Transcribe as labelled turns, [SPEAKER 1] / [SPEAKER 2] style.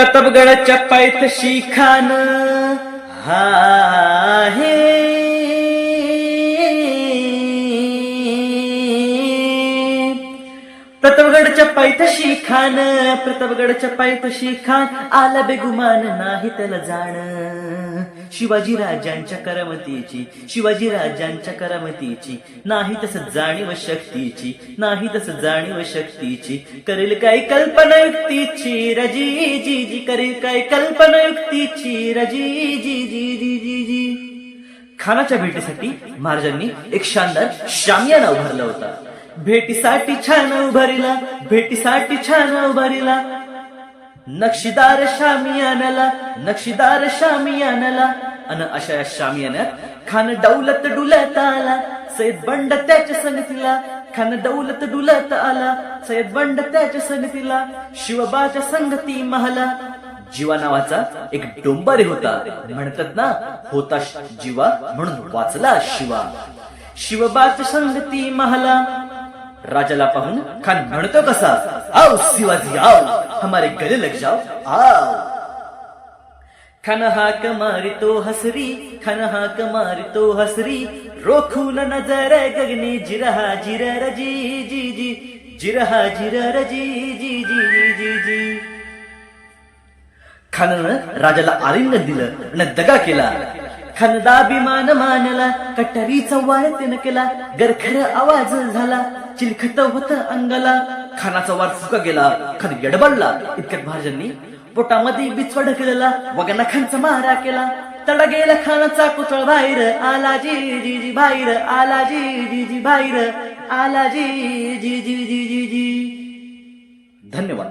[SPEAKER 1] प्रतापगडाच्या पायथ्याशी खान हा आहे प्रतापगडच्या पायथ्याशी खान प्रतापगडच्या पायथ्याशी खान आला बेगुमान नाही त्याला जाण. शिवाजी राजांच्या करामतीची शिवाजी राजांच्या करामतीची नाही तस जाणीव शक्तीची नाही तस जाणीव शक्तीची करेल काय कल्पना युक्तीची रजी जी जी करेल काय कल्पना युक्तीची रजी जी जी जी जी जी. खानाच्या भेटीसाठी महाराजांनी एक शानदार शामियाना उभारला होता. भेटीसाठी छान उभारिला भेटीसाठी छान उभारिला नक्षीदार शामियानाला नक्षीदार शामियानाला. अन अशा या शामियान्यात खान दौलत डुलत आला सैद बंड त्याच्या संगतीला खान दौलत डुलत आला सैद बंड त्याच्या संगतीला शिवबाच्या संगती महाला. जीवा नावाचा एक डोंबारे होता. म्हणतात ना होता जीवा म्हणून वाचला शिवा. शिवबाच्या संगती महाला. राजाला पाहून खान म्हणतो कसा आओ शिवाजी आओ. हमारे गले लग जाओ। आओ खनहा कमारी तो हसरी खनहा कमारी तो हसरी। रोखून नजर गगनी जिरहा जिरर जी जी जी। जिरहा जिरर जी जी जी जी जी जी। खानानं राजाला आलिंगन दिलं आणि दगा केला। खनदाभिमान मानला कटारीचा वार त्यानं केला। गरखर आवाज झाला चिलखत होत अंगाला। खानाचा वार फुका गेला खान गडबडला इतक्यात महाराजांनी पोटामध्ये बिचवा ढकलला वगना खानचा मारा केला. तडा गेला खानाचा पुतळ बाहेर. आला जी जी जी बाहेर. आला जी जी जी बाहेर. आला जी जी जी जी जी जी. धन्यवाद.